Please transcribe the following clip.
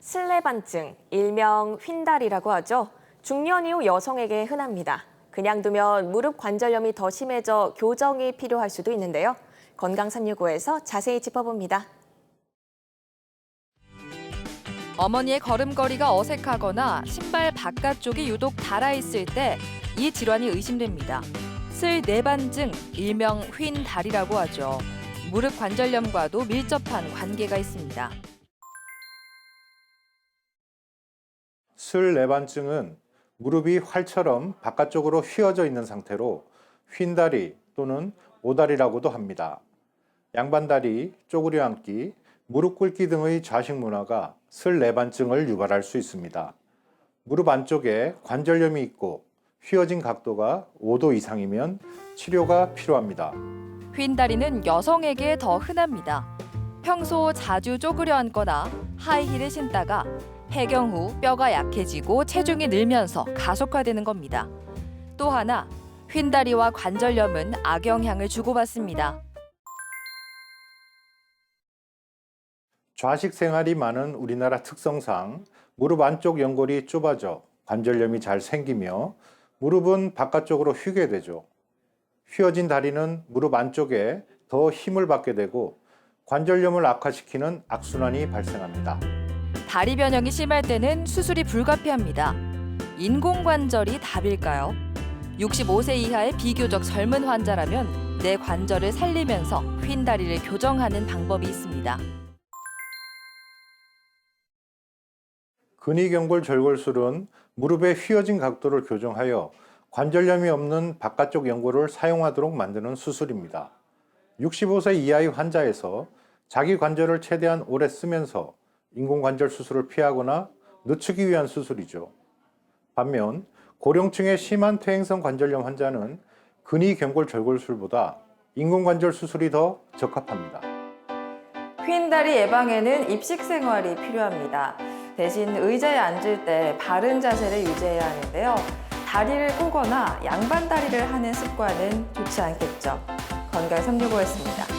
슬레반증, 일명 휜다리라고 하죠. 중년 이후 여성에게 흔합니다. 그냥 두면 무릎 관절염이 더 심해져 교정이 필요할 수도 있는데요. 건강 365에서 자세히 짚어봅니다. 어머니의 걸음걸이가 어색하거나 신발 바깥쪽이 유독 닳아 있을 때 이 질환이 의심됩니다. 슬내반증, 일명 휜 다리라고 하죠. 무릎 관절염과도 밀접한 관계가 있습니다. 슬내반증은 무릎이 활처럼 바깥쪽으로 휘어져 있는 상태로 휜다리 또는 오다리라고도 합니다. 양반다리, 쪼그려 앉기, 무릎 꿇기 등의 좌식 문화가 슬 내반증을 유발할 수 있습니다. 무릎 안쪽에 관절염이 있고 휘어진 각도가 5도 이상이면 치료가 필요합니다. 휜 다리는 여성에게 더 흔합니다. 평소 자주 쪼그려 앉거나 하이힐을 신다가 폐경 후 뼈가 약해지고 체중이 늘면서 가속화되는 겁니다. 또 하나 휜 다리와 관절염은 악영향을 주고받습니다. 좌식 생활이 많은 우리나라 특성상 무릎 안쪽 연골이 좁아져 관절염이 잘 생기며 무릎은 바깥쪽으로 휘게 되죠. 휘어진 다리는 무릎 안쪽에 더 힘을 받게 되고 관절염을 악화시키는 악순환이 발생합니다. 다리 변형이 심할 때는 수술이 불가피합니다. 인공관절이 답일까요? 65세 이하의 비교적 젊은 환자라면 내 관절을 살리면서 휜 다리를 교정하는 방법이 있습니다. 근위경골 절골술은 무릎의 휘어진 각도를 교정하여 관절염이 없는 바깥쪽 연골을 사용하도록 만드는 수술입니다. 65세 이하의 환자에서 자기 관절을 최대한 오래 쓰면서 인공관절 수술을 피하거나 늦추기 위한 수술이죠. 반면 고령층의 심한 퇴행성 관절염 환자는 근위경골 절골술보다 인공관절 수술이 더 적합합니다. 휜 다리 예방에는 입식 생활이 필요합니다. 대신 의자에 앉을 때 바른 자세를 유지해야 하는데요. 다리를 꼬거나 양반 다리를 하는 습관은 좋지 않겠죠. 건강 365였습니다.